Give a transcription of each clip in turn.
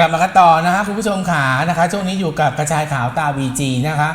กลับมากันต่อนะคะคุณผู้ชมขานะคะ ช่วงนี้อยู่กับกระชายขาวตาบีจีนะคะ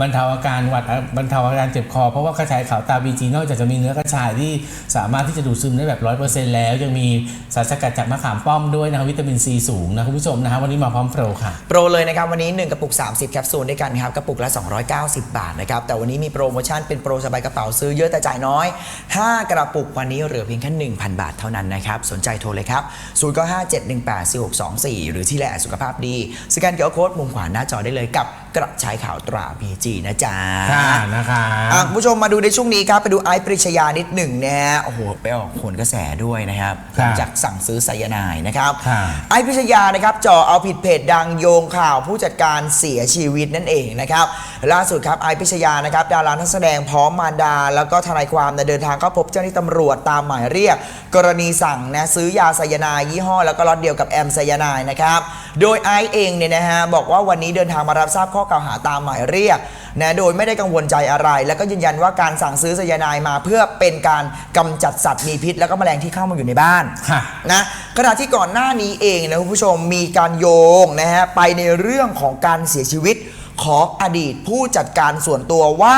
บรรเทาอาการหวัดบรรเทาอาการเจ็บคอเพราะว่ากระชายขาวตาบีจีนอกจากจะมีเนื้อกระชายที่สามารถที่จะดูดซึมได้แบบร้อยเปอร์เซ็นต์แล้ว ยังมีสารสกัดจากมะขามป้อมด้วยนะคะวิตามินซีสูงนะคุณผู้ชมนะคะวันนี้มาพร้อมโปรค่ะ โปรเลยนะครับ วันนี้ 1 กระปุก 30 แคปซูลด้วยกันครับกระปุกละ 290 บาทนะครับแต่วันนี้มีโปรโมชั่นเป็นโปรสบายกระเป๋าซื้อเยอะแต่จ่ายน้อย 5 กระปุกวันนี้เหลือเพียงแค่1,000 บาทเท่านั้นนะครับสนใจโทรเลยครับ0957184624หรือที่แลสุขภาพดีสแกนเกียร์โค้ดมุมขวาหน้าจอได้เลยกับกระชายข่าวตรา PG นะจ๊ะค่ะนะคะอะคุณผู้ชมมาดูในช่วงนี้ครับไปดูไอซ์ปริชยานิดหนึ่งนะฮะโอ้โหไปออกผลกระแสด้วยนะครับหลังจากสั่งซื้อไซยาไนด์นะครับค่ะไอซ์พิชยานะครับจ่อเอาผิดเพจดังโยงข่าวผู้จัดการเสียชีวิตนั่นเองนะครับล่าสุดครับไอซ์พิชยานะครับดารานักแสดงพร้อมมารดา แล้วก็ทนายความเนี่ยเดินทางเข้าพบเจ้าหน้าที่ตำรวจตามหมายเรียก กรณีสั่งนะซื้อยาไซยาไนด์ยี่ห้อ แล้วก็ล็อตเดียวกับแอมไซยาไนด์นะครับโดยไอซ์เองเนี่ยนะฮะบอกว่าวันนี้เดินทางมารับทราบข้อกล่าวหาตามหมายเรียกนะโดยไม่ได้กังวลใจอะไร แล้วก็ยืนยันว่าการสั่งซื้อไซยาไนด์มาเพื่อเป็นการกำจัดสัตว์มีพิษ แล้วก็แมลงที่เข้ามาอยู่ในบ้านค่ะนะขณะที่ก่อนหน้านี้เองนะคุณผู้ชมมีการโยงนะฮะไปในเรื่องของการเสียชีวิตของอดีตผู้จัดการส่วนตัวว่า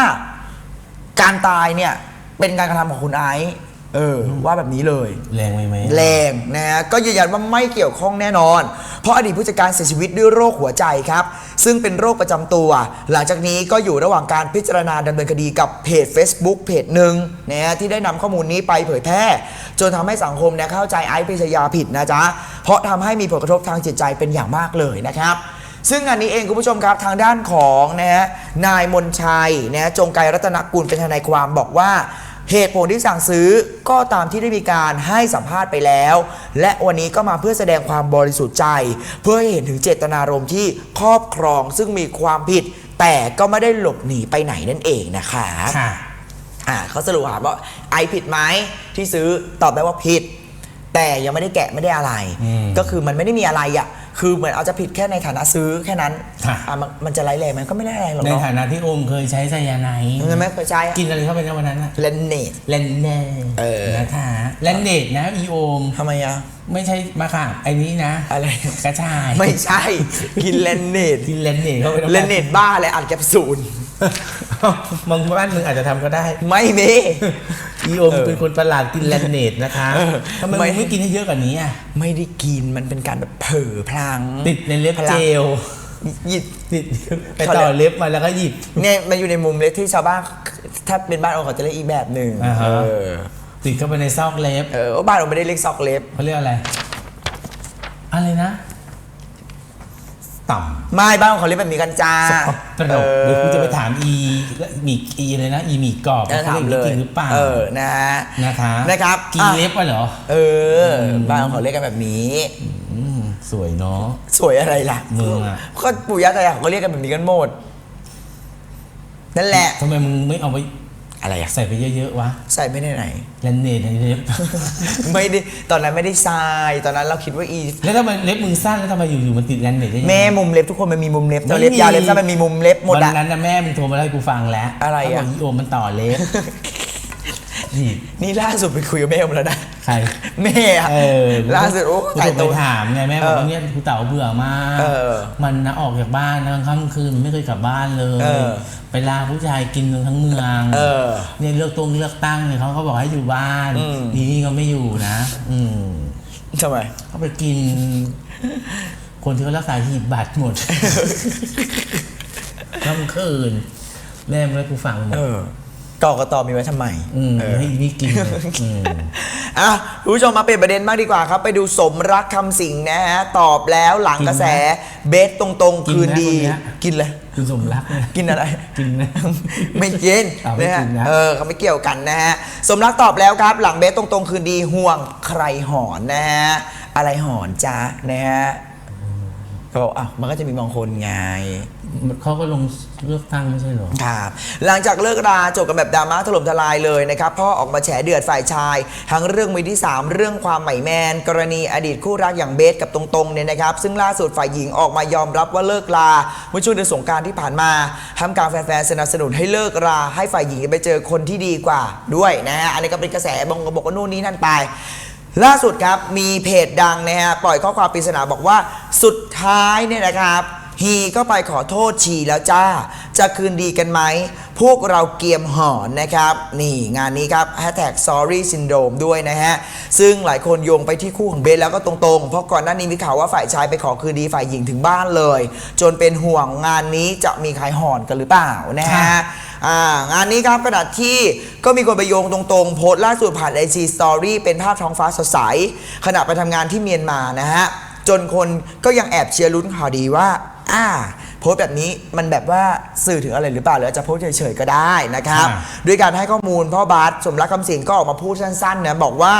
การตายเนี่ยเป็นการกระทำของคุณไอซ์เออว่าแบบนี้เลย แรงไหมไหมแรงนะฮะก็ยืนยันว่าไม่เกี่ยวข้องแน่นอน เพราะอดีตผู้จัดการเสียชีวิตด้วยโรคหัวใจครับ ซึ่งเป็นโรคประจำตัว หลังจากนี้ก็อยู่ระหว่างการพิจารณาดำเนินคดีกับเพจ Facebook เพจหนึ่งนะฮะที่ได้นำข้อมูลนี้ไปเผยแพร่ จนทำให้สังคมเนี่ยเข้าใจไอซ์ปริชยาผิดนะจ๊ะ เพราะทำให้มีผลกระทบทางจิตใจเป็นอย่างมากเลยนะครับ ซึ่งอันนี้เองคุณผู้ชมครับทางด้านของนะฮะนายมนชัยนะฮะจงไกรรัตนกุลเป็นทนายความบอกว่า เหตุผลที่สั่งซื้อก็ตามที่ได้มีการให้สัมภาษณ์ไปแล้ว และวันนี้ก็มาเพื่อแสดงความบริสุทธิ์ใจ เพื่อให้เห็นถึงเจตนารมณ์ที่ครอบครองซึ่งมีความผิด แต่ก็ไม่ได้หลบหนีไปไหนนั่นเองนะคะค่ะอ่าเขาสรุปถามว่าไอผิดไหมที่ซื้อตอบได้ว่าผิด แต่ยังไม่ได้แกะไม่ได้อะไรอืมก็คือมันไม่ได้มีอะไรอะ คือเหมือนเอาจะผิดแค่ในฐานะซื้อแค่นั้นค่ะ อะมันมันจะไร้แรงมันก็ไม่ได้อะไรหรอกในเนาะฐานะที่โอมเคยใช้ไซยาไนด์มันไม่เคยใช้อะกินอะไรเข้าไปในวันนั้นอะเลนเนต แลนเนตเออ นะคะแลนเนตนะอีโอม ทำไมอะไม่ใช่มะขามไอ้นี้นะอะไร กระชายไม่ใช่ กินเลนเนตกินแลนเนตเข้าไปเลนเนตบ้าอะไรอัดแคปซูล บางบ้านมึงอาจจะทำก็ได้ ไม่มี อีโอมเป็นคนประหลาดกินแลนเนตนะคะเออทำไมไม่มึงไม่กินให้เยอะกว่านี้อะไม่ได้กินมันเป็นการแบบเผลอพลังติดในเล็บพลัเจงลหยิบติดไปต่อเล็บมาแล้วก็หยิบเนี่ยมันอยู่ในมุมเล็กที่ชาวบ้านถ้าเป็นบ้านเราเขาจะเรียกอีกแบบหนึ่งอ่าฮะเออติดเข้าไปในซอกเล็บเออว่าบ้านเราไม่ได้เรียกซอกเล็บเขาเรียกอะไรอะไรนะ ต่ำไม่บ้านเขาเรียกแบบนี้กันจ้าสกปรกเดี๋ยวกูจะไปถามอีหมีอีเลยนะ อีหมีกรอบจะถามขเลรีกยจริงหรือเปล่าเออนะฮะนะคะนะครับกินอะเล็บอะเหรอ เออ บ้านเขาเรียกกันแบบนี้อืมสวยเนาะสวยอะไรล่ะมึงอะก็ปู่ย่าตายายเขาก็เรียกกันแบบนี้กันหมดนั่นแหละทำไมมึงไม่เอาไป อะไรอะใส่ไปเยอะๆวะใส่ไม่ได้ไหน แลนเนตในเล็บ ไม่ได้ตอนนั้นไม่ได้ทรายตอนนั้นเราคิดว่าอีแล้วทำไมเล็บมึงสั้นแล้วทำไมอยู่ๆมันติดแลนเนตได้ยังไง แม่มุมเล็บทุกคนมันมีมุมเล็บไม่เจ้าเล็บมียาวเล็บสั้นมันมีมุมเล็บหมดวันอะนั้นนะแม่มึงโทรมาเล่าให้กูฟังแล้วอะไรอะ เขาบอกอีโอมมันต่อเล็บ นี่นี่ล่าสุดไปคุยกับแม่ผมแล้วนะใครแม่อะเออล่าสุดโอ้กูใส่โทรตัวไปถามไงแม่บอกว่าเนี่ยกูเต่าเบื่อมาก เออมันนะออกจากบ้านนะกลางค่ำคืนมันไม่เคยกลับบ้านเลย เออ ไปลาผู้ชายกินกันทั้งเมืองเออ เนี่ยเลือกตรงเลือกตั้งเนี่ยเขาก็บอกให้อยู่บ้านอืมทีนี่เขาไม่อยู่นะ อืมทำไม เขาไปกิน คนที่เขารักษาหีบบัตรหมดค่ำคืนแม่มาให้กูฟังหมด เออ กอกตมีไว้ทำไมอืมเออ ให้อีนี่กินเลยอืม อะคุณผู้ชมมาเปลี่ยนประเด็นบ้างดีกว่าครับ ไปดูสมรักคำสิงห์นะฮะ ตอบแล้วหลังกระแสเบสตรงๆ กินคืนนะดี คนเนี้ย กินเลย คุณสมรักเนี่ย กินอะไร กินนะ ไม่กินอ้าวไม่นะฮะกินนะ เออเขาไม่เกี่ยวกันนะฮะ สมรักตอบแล้วครับ หลังเบสตรงๆ คืนดีห่วงใครหอนนะฮะ อะไรหอนจ้านะฮะ เขาบอกอะมันก็จะมีบางคนไง เขาก็ลงเลือกตั้งไม่ใช่เหรอ ครับหลังจากเลิกราจบกันแบบดราม่าถล่มทลายเลยนะครับพ่อออกมาแฉเดือดฝ่ายชาย ทั้งเรื่องมือที่ 3 เรื่องความใหม่แมน กรณีอดีตคู่รักอย่างเบสกับตรงๆเนี่ยนะครับ ซึ่งล่าสุดฝ่ายหญิงออกมายอมรับว่าเลิกราเมื่อช่วงเดือนสงกรารที่ผ่านมาทำกลารแฟนๆสนับสนุนให้เลิกราให้ฝ่ายหญิงไปเจอคนที่ดีกว่าด้วยนะฮะอันนี้ก็เป็นกระแสบงกระบอกว่านู่นนี่นั่นไป ล่าสุดครับมีเพจดังนะฮะปล่อยข้อความปริศนาบอกว่าสุดท ท้ายเนี่ยนะครับฮีก็ไปขอโทษชีแล้วจ้า จะคืนดีกันไหม พวกเราเกียมหอนนะครับ นี่งานนี้ครับ hashtag sorry syndrome ด้วยนะฮะ ซึ่งหลายคนโยงไปที่คู่ของเบสแล้วก็ตรงๆ เพราะก่อนหน้านี้มีข่าวว่าฝ่ายชายไปขอคืนดีฝ่ายหญิงถึงบ้านเลย จนเป็นห่วงงานนี้จะมีใครหอนกันหรือเปล่านะฮะค่ะอ่างานนี้ครับขณะที่ก็มีคนไปโยงตรงๆ โพสต์ล่าสุดผ่าน IG Story เป็นภาพท้องฟ้าสดใสขณะไปทำงานที่เมียนมานะฮะ จนคนก็ยังแอบเชียร์ลุ้นข่าวดีว่า อ่า โพสต์แบบนี้มันแบบว่าสื่อถึงอะไรหรือเปล่าหรืออาจจะโพสต์เฉยๆก็ได้นะครับค่ะด้วยการให้ข้อมูลพ่อบาสสมรักคำสิงก็ออกมาพูดสั้นๆนะบอกว่า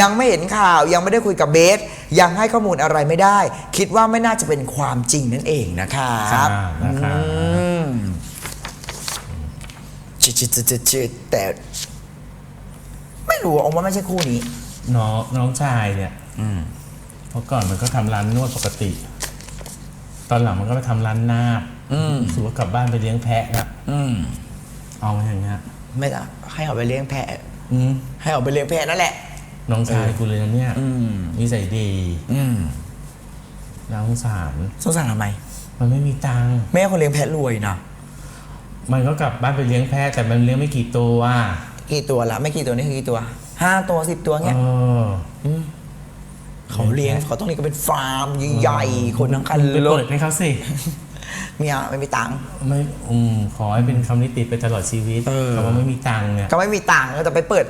ยังไม่เห็นข่าวยังไม่ได้คุยกับเบส ยังให้ข้อมูลอะไรไม่ได้ คิดว่าไม่น่าจะเป็นความจริงนั่นเองนะครับอ่านะครับ อืมจิจิจิจิจิแต่ไม่รู้เอาว่าไม่ใช่คู่นี้ น้องน้องชายเนี่ยเมื่อก่อนมันก็ทำร้านนวดปกติ ตอนหลังมันก็ไปทำร้านนาบรู้สึกว่ากลับบ้านไปเลี้ยงแพะนะอืม เอามาอย่างเงี้ยไม่ละให้เอาไปเลี้ยงแพะ อืมให้เอาไปเลี้ยงแพะนั่นแหละ น้องชายกูเลยนะเนี่ยอืม นิสัยดีอืมน้องสาร สงสารทำไม มันไม่มีตังค์ แม่คนเลี้ยงแพะรวยนะมันก็กลับบ้านไปเลี้ยงแพะแต่มันเลี้ยงไม่กี่ตัวกี่ตัวละไม่กี่ตัวนี่คือกี่ตัวห้าตัวสิบตัวเอเงี้ยอ เขาเลี้ยงเขาต้องเลี้ยงกันเป็นฟาร์มใหญ่ๆคนทั้งคันไปรเปิถดให้เขาสิเมียไม่มีตังค์ไม่อืมขอให้เป็นคำนิติไปตลอดชีวิตเออคำว่าไม่มีตังค์เนี่ยก็ไม่มีตังค์ก็จะไปเปิด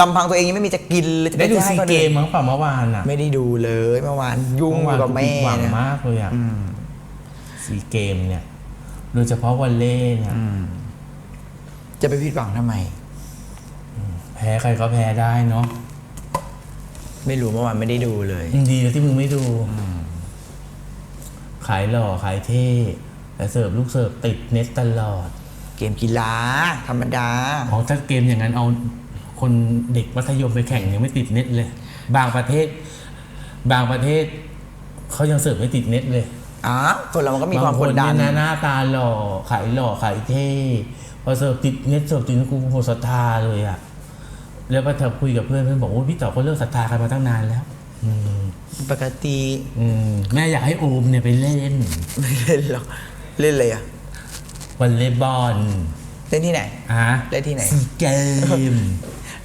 ลำพังตัวเองยังไม่มีจะกินเลยจะปได้ดูให้ซีคนเกอื่นมมั้งเปล่าเมื่อวานอะไม่ได้ดูเลยเมื่อวานยุ่งอเมื่อยู่วานกับกูแม่ผิดหวังเนี่ยมากเลยอะซีเกมเนี่ยโดยเฉพาะวอลเล่เนี่ยจะไปผิดหวังทำไม แพ้ใครก็แพ้ได้เนาะ ไม่รู้เมื่อวานไม่ได้ดูเลย ดีแล้วที่มึงไม่ดู ขายหล่อขายเท่แต่เสิร์ฟลูกเสิร์ฟติดเน็ตตลอด เกมกีฬาธรรมดา ของถ้าเกมอย่างนั้นเอาคนเด็กมัธยมไปแข่งยังไม่ติดเน็ตเลย บางประเทศ บางประเทศเขายังเสิร์ฟไม่ติดเน็ตเลยอ๋อคนเรามันก็มีความบงกดดันเยนะหน้าตาหล่อขายหล่อขายเท่พอเสิร์ฟติดเน็ตเสิร์ฟติดกูโหศรัทธาเลยอะ แล้วพอเธอคุยกับเพื่อนเพื่อนบอกว่าพี่ต่อเขาเลิกศรัทธากันมาตั้งนานแล้ว อืมปกติอืมแม่อยากให้โอมเนี่ยไปเล่นไม่เล่นหรอกเล่นเลยอะวอลเลย์บอลเล่นที่ไหน ฮะเล่นที่ไหน ซีเกม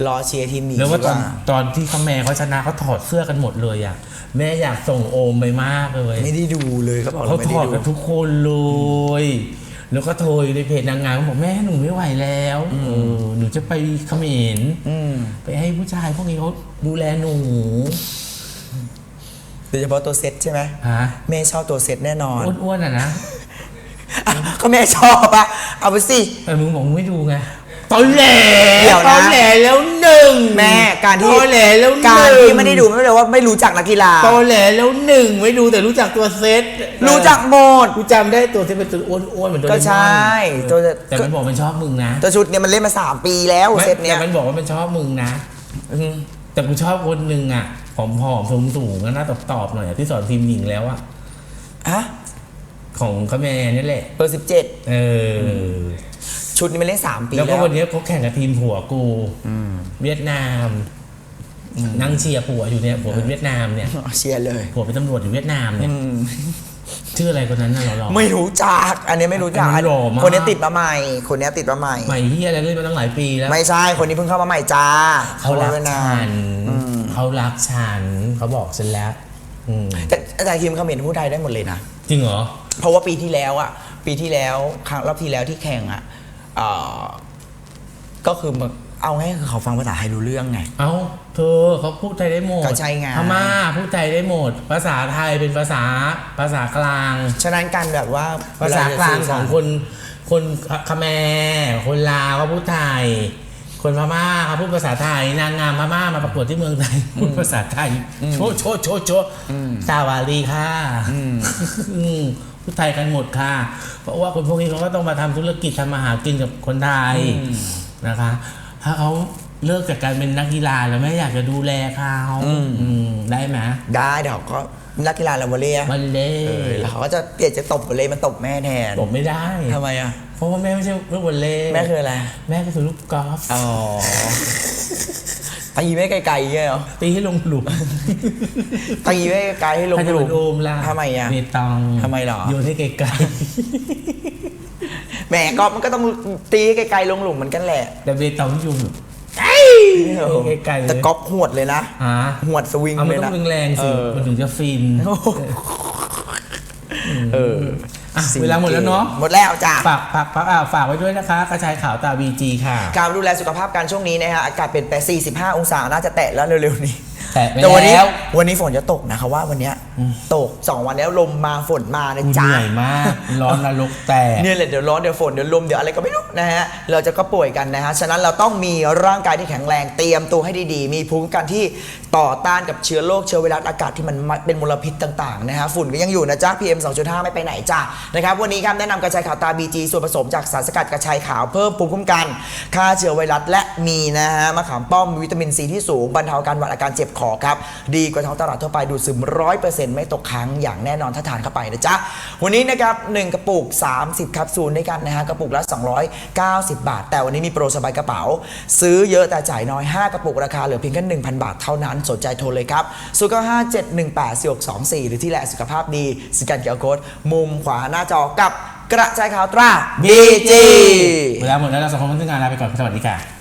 รอเชียร์ทีมหนีแล้วว่าตอนดีกตอนที่เขาแม่เขาชนะเขาถอดเสื้อกันหมดเลยอะแม่อยากส่งโอมไปมากเลยไม่ได้ดูเลยเขาบอกเขาเราไม่ถได้อดดู กันทุกคนเลย แล้วก็โทรอยู่ในเพจนางงามเขาบอกแม่หนูไม่ไหวแล้วเออหนูจะไปเขมรอืมไปให้ผู้ชายพวกนี้เขาดูแลหนู โดยเฉพาะตัวเซตใช่ไหมฮะ แม่ชอบตัวเซตแน่นอนอ้วนๆอะนะ อะก็แม่ชอบอะเอาไปสิ แต่มึงบอกมึงไม่ดูไง ตอนแหลเดี๋ยวนะ ตอนแหลแล้วหนึ่งแม่การที่ตอนแหลแล้วหนึ่งการที่ไม่ได้ดูไม่ได้แปลว่าไม่รู้จักนักกีฬา ตอนแหลแล้วหนึ่งไม่ดูแต่รู้จักตัวเซตรู้จักหมด กูจำได้ตัวที่เป็นตัวอ้วนๆเหมือนตัวก็ใช่ตัวตัวแต่มันบอกมันชอบมึงนะ ตัวชุดเนี่ยมันเล่นมาสามปีแล้วไม่เซตเนี่ย แต่มันบอกว่ามันชอบมึงนะอืมแต่กูชอบคนหนึ่งอะผอมๆสูงสูงๆอะหน้าตอบๆหน่อยอะที่สอนทีมหญิงแล้วอะฮะของคาแมนนี่แหละเบอร์สิบเจ็ดเออ ชุดนี้มันเล่นสามปีแล้วแล้ก็ววันนี้เขาแข่งกับทีมผัวกูเวียดนามนั่งเชียร์ผัวอยู่เนี่ยผัวเป็นเวียดนามเนี่ยเชียร์เลยผัวเป็นตำรวจอยู่เวียดนามเนี่ยชื่ออะไรคนนั้นน่ะเราลองไม่รู้จัก อันนี้ไม่รู้จักอันนี้หล่อมากคนนี้ติดมาใหม่ คนนี้ติดมาใหม่ใหม่เฮียอะไรเล่นมาตั้งหลายปีแล้ว ไม่ใช่คนนี้เพิ่งเข้ามาใหม่จ้าเขารักไว้นาฉันนเขารักฉันเขาบอกฉันแล้วอืมแต่อาจารย์คิมเขาเห็นพูดไทยได้หมดเลยนะจริงเหรอเพราะว่าปีที่แล้วอะปีที่แล้วครั้งรอบที่แล้วที่แข่งอะ เอ่อก็คือมันเอาง่ายๆคือเขาฟังภาษาไทยรู้เรื่องไง เอ้าเธอเขาพูดไทยได้หมดก็ใช่ไง พม่าพูดไทยได้หมด ภาษาไทยเป็นภาษาภาษากลาง ฉะนั้นการแบบว่าภาษากลางของคน คนคแมร์คนลาวก็พูดไทย คนพม่าเขาพูดภาษาไทย นางงามพม่ามาประกวดที่เมืองไทยพูดภาษาไทย โชว์โชว์โชว์โชว์สวัสดีค่ะ อืมพูดไทยกันหมดค่ะ เพราะว่าคนพวกนี้เขาก็ต้องมาทำธุรกิจทำมาหากินกับคนไทยนะคะ ถ้าเขาเลิกจากการเป็นนักกีฬาแล้วไม่อยากจะดูแลเขาอืมได้ไหมได้เดี๋ยวก็นักกีฬาลาวอลเล่อะมันเล่เออแล้วเขาก็จะเปลี่ยนจะตบวอลเล่มาตบแม่แทนผมไม่ได้ทำไมอะเพราะว่าแม่ไม่ใช่ลูกวอลเล่แม่คืออะไรแม่ก็คือลูกกอล์ฟอ๋อ ตีไม่ไกลๆเงี้ยเหรอตีให้ลงหลุมตีไม่ไกลๆให้ลงใครจะหลุเป็นโอมล่ะทำไมอะเบตองทำไมเหรอ โยนให้ไกลแหมก็มันก็ต้องตีให้ไกลๆลงหลุมเหมือนกันแหละๆแต่เบตองที่โยนแบบไกลๆเลย แต่ก๊อปหวดเลยนะฮะหวดสวิงเอามัเลนยต้อนะ งแรงๆสิเออ มันถึงจะฟิน เออ อะเวลาหมดแล้วเนาะ หมดแล้วจ้ะฝากฝากฝากอ่าฝากไว้ด้วยนะคะ กระชายขาวตาบีจีค่ะ การดูแลสุขภาพการช่วงนี้นะฮะอากาศเปลี่ยนแปลง45 องศาน่าจะแตะแล้วเร็วๆนี้ แตะไปแต่วันนี้แล้ว วันนี้ฝนจะตกนะคะว่าวันเนี้ย ตก2วันแล้วลมมาฝนมานะเหจ๊ะ นื่อยมาก ร้อนนรกแตก เนี่ยแหละเดี๋ยวร้อนเดี๋ยวฝนเดี๋ยวลมเดี๋ยวอะไรก็ไม่รู้นะฮะเราจะก็ป่วยกันนะฮะฉะนั้นเราต้องมีร่างกายที่แข็งแรงเตรียมตัวให้ดีๆ มีภูมิคุ้มกันที่ต่อต้านกับเชื้อโรคเชื้อไวรัสอากาศที่มันเป็นมลพิษต่างๆนะฮะฝุ่นก็ยังอยู่นะจ๊ะ PM 2.5 ไม่ไปไหนจ้ะนะครับวันนี้ครับแนะนำกระชายขาวตา BG ส่วนผสมจากสารสกัดกระชายขาวเพิ่มภูมิคุ้มกันฆ่าเชื้อไวรัสและมีนะฮะมะขามป้อมมีวิตามินซีที่สูงบรรเทาอาการหวัดอาการเจ็บคอครับดีกว่าท้องตลาดทั่วไปดูดซึม100%ไม่ตกค้างอย่างแน่นอนถ้าทานเข้าไปนะจ๊ะ วันนี้นะครับหนึ่งกระปุก 30แคปซูลด้วยกันนะฮะกระปุกละ 290 บาท แต่วันนี้มีโปรสบายกระเป๋า ซื้อเยอะแต่จ่ายน้อย 5 กระปุกราคาเหลือเพียงแค่1,000 บาทเท่านั้นสนใจโทรเลยครับ0 9 5 7 1 8 4 6 2 4 หรือที่แหละสุขภาพดีสแกนเกียร์โค้ดมุมขวาหน้าจอกับกระจายข่าวตรา BG เวลาหมดแล้วเราสองคนต้องงานลาไปก่อนสวัสดีค่ะ